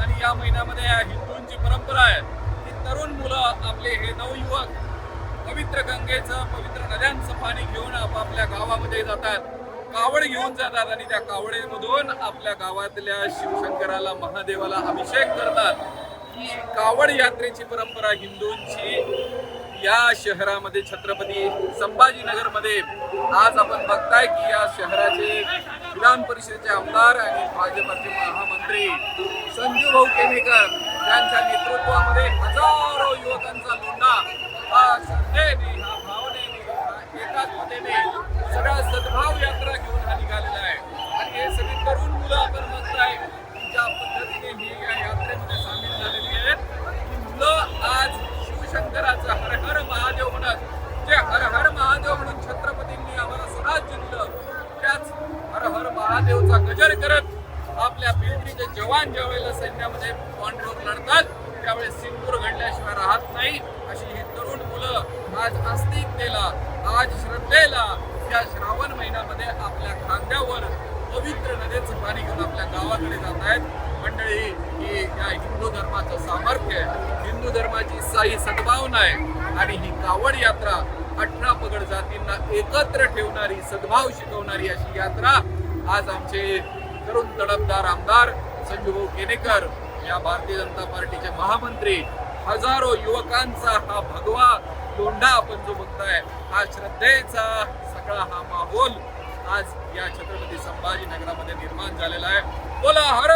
आणि या महिन्यामध्ये या हिंदूंची परंपरा आहे की तरुण मुलं आपले हे नवयुवक पवित्र गंगेचं पवित्र नद्यांचं पाणी घेऊन आपापल्या गावामध्ये जातात. कावड घेऊन जातात आणि त्या कावडीमधून आपल्या गावातल्या शिवशंकराला महादेवाला अभिषेक करतात. ही कावड यात्रेची परंपरा हिंदूंची या शहरामध्ये छत्रपती संभाजीनगरमध्ये. आज आपण बघताय की या शहराचे विधान परिषदेचे आमदार आणि भाजपाचे महामंत्री संजू भाऊ केनेकर यांच्या नेतृत्वामध्ये हजारो युवकांचा लोंढा. हा श्रद्धेने हा भावनेने एकात्मतेने सगळा सद्भाव यात्रा घेऊन हा निघालेला आहे. आणि हे सगळी तरुण मुलं आपण बघताय ज्या पद्धतीने ही या यात्रेमध्ये सामील झालेली आहेत. की मुलं आज शिवशंकराचं हर हर महादेव म्हणत जे हर हर महादेव म्हणून छत्रपतींनी आम्हाला स्वराज जिंकलं त्याच हर हर महादेवचा गजर करत आपल्या पिंपरीचे जवान ज्यावेळेला सैन्यामध्ये बॉन्डवर लढतात त्यावेळेस सिंदूर घडल्याशिवाय राहत नाही. अशी ही तरुण मुलं आज आस्तिकतेला आज श्रद्धेला या श्रावण महिन्यामध्ये आपल्या खांद्यावर पवित्र नदीचं पाणी घेऊन आपल्या गावाकडे जात आहेत. मंडळी ही या हिंदू धर्माचं सामर्थ्य आहे. हिंदू धर्माची साई सद्भावना आहे. आणि ही कावड यात्रा अठरा पगड जातींना एकत्र ठेवणारी सद्भाव शिकवणारी अशी यात्रा आज आमचे तरुण तडफदार आमदार संजूभाऊ केनेकर या भारतीय जनता पार्टीचे महामंत्री हजारो युवकांचा हा भगवा लोंढा आपण जो बघताय हा श्रद्धेचा सगळा हा माहोल आज या छत्रपती संभाजीनगरामध्ये निर्माण झालेला आहे. बोला हर